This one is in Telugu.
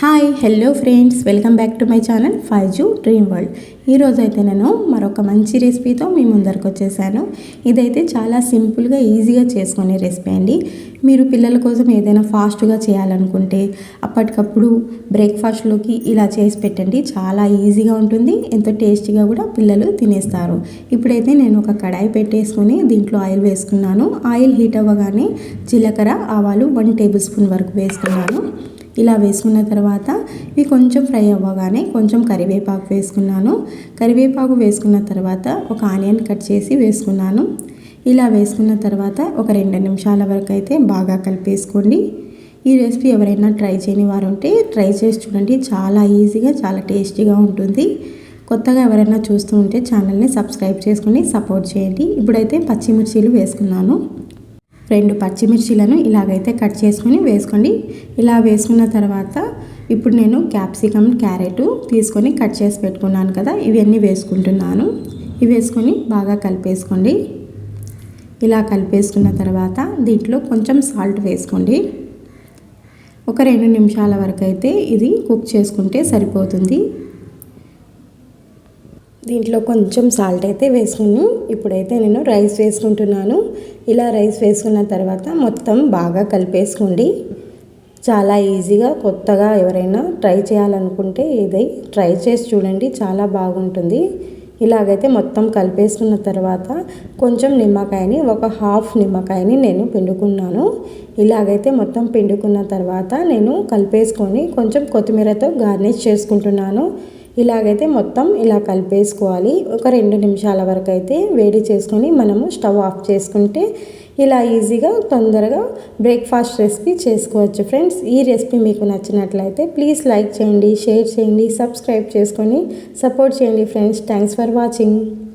Hi hello friends. Welcome back to my channel five zoo dream world. ఈరోజు అయితే నేను మరొక మంచి రెసిపీతో మీ ముందరకు వచ్చేసాను. ఇదైతే చాలా సింపుల్గా ఈజీగా చేసుకునే రెసిపీ అండి. మీరు పిల్లల కోసం ఏదైనా ఫాస్ట్గా చేయాలనుకుంటే అప్పటికప్పుడు బ్రేక్ఫాస్ట్లోకి ఇలా చేసి పెట్టండి. చాలా ఈజీగా ఉంటుంది. ఎంతో టేస్టీగా కూడా పిల్లలు తినేస్తారు. ఇప్పుడైతే నేను ఒక కడాయి పెట్టేసుకొని దీంట్లో ఆయిల్ వేసుకున్నాను. ఆయిల్ హీట్ అవ్వగానే జీలకర్ర ఆవాలు వన్ టేబుల్ స్పూన్ వరకు వేసుకున్నాను. ఇలా వేసుకున్న తర్వాత ఇవి కొంచెం ఫ్రై అవ్వగానే కొంచెం కరివేపాకు వేసుకున్నాను. కరివేపాకు వేసుకున్న తర్వాత ఒక ఆనియన్ కట్ చేసి వేసుకున్నాను. ఇలా వేసుకున్న తర్వాత ఒక రెండు నిమిషాల వరకు అయితే బాగా కలిపేసుకోండి. ఈ రెసిపీ ఎవరైనా ట్రై చేయని వారు ఉంటే ట్రై చేసి చూడండి. చాలా ఈజీగా చాలా టేస్టీగా ఉంటుంది. కొత్తగా ఎవరైనా చూస్తూ ఉంటే ఛానల్ని సబ్స్క్రైబ్ చేసుకుని సపోర్ట్ చేయండి. ఇప్పుడైతే పచ్చిమిర్చీలు వేసుకున్నాను. రెండు పచ్చిమిర్చీలను ఇలాగైతే కట్ చేసుకొని వేసుకోండి. ఇలా వేసుకున్న తర్వాత ఇప్పుడు నేను క్యాప్సికమ్ క్యారెట్ తీసుకొని కట్ చేసి పెట్టుకున్నాను కదా ఇవన్నీ వేసుకుంటున్నాను. ఇవి వేసుకొని బాగా కలిపేసుకోండి. ఇలా కలిపేసుకున్న తర్వాత దీంట్లో కొంచెం సాల్ట్ వేసుకోండి. ఒక రెండు నిమిషాల వరకు అయితే ఇది కుక్ చేసుకుంటే సరిపోతుంది. దీంట్లో కొంచెం సాల్ట్ అయితే వేసుకుని ఇప్పుడైతే నేను రైస్ వేసుకుంటున్నాను. ఇలా రైస్ వేసుకున్న తర్వాత మొత్తం బాగా కలిపేసుకోండి. చాలా ఈజీగా కొత్తగా ఎవరైనా ట్రై చేయాలనుకుంటే ఇది ట్రై చేసి చూడండి చాలా బాగుంటుంది. ఇలాగైతే మొత్తం కలిపేసుకున్న తర్వాత కొంచెం నిమ్మకాయని ఒక హాఫ్ నిమ్మకాయని నేను పిండుకున్నాను. ఇలాగైతే మొత్తం పిండుకున్న తర్వాత నేను కలిపేసుకొని కొంచెం కొత్తిమీరతో గార్నిష్ చేసుకుంటున్నాను. ఇలాగైతే మొత్తం ఇలా కలిపేసుకోవాలి. ఒక రెండు నిమిషాల వరకు అయితే వేడి చేసుకొని మనము స్టవ్ ఆఫ్ చేసుకుంటే ఇలా ఈజీగా తొందరగా బ్రేక్ఫాస్ట్ రెసిపీ చేసుకోవచ్చు. ఫ్రెండ్స్ ఈ రెసిపీ మీకు నచ్చినట్లయితే ప్లీజ్ లైక్ చేయండి షేర్ చేయండి సబ్స్క్రైబ్ చేసుకొని సపోర్ట్ చేయండి. Friends thanks for watching.